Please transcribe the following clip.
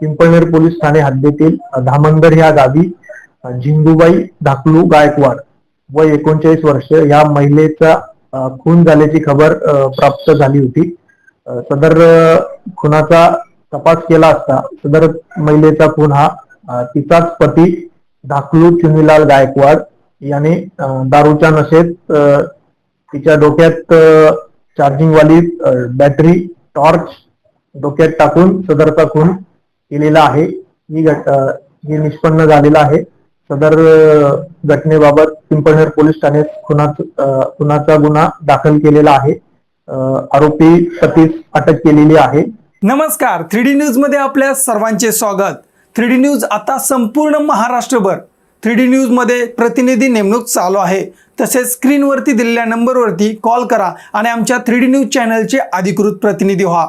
Pimpalner police Thane हद्दीतील धामंदर ह्या गावी अ, झिंगूबाई धाकलू गायकवाड व एकोणचाळीस वर्ष या महिलेचा खून झाल्याची खबर प्राप्त झाली होती. सदर खुनाचा तपास केला असता सदर महिलेचा खून हा तिचाच पती धाकलू चुनीलाल गायकवाड याने दारूच्या नशेत तिच्या डोक्यात चार्जिंगवाली बॅटरी टॉर्च डोक्यात टाकून सदरचा खून केलेला आहे. ही घट हे निष्पन्न झालेलं आहे. सदर घटनेबाबत पिंपळनेर पोलीस ठाण्यात खुनाचा गुन्हा दाखल केलेला आहे. आरोपी सतीश अटक केलेली आहे. नमस्कार. थ्री डी न्यूजमध्ये आपल्या सर्वांचे स्वागत. थ्री डी न्यूज आता संपूर्ण महाराष्ट्रभर थ्री डी न्यूजमध्ये प्रतिनिधी नेमणूक चालू आहे. तसेच स्क्रीनवरती दिलेल्या नंबरवरती कॉल करा आणि आमच्या थ्री डी न्यूज चॅनलचे अधिकृत प्रतिनिधी व्हा.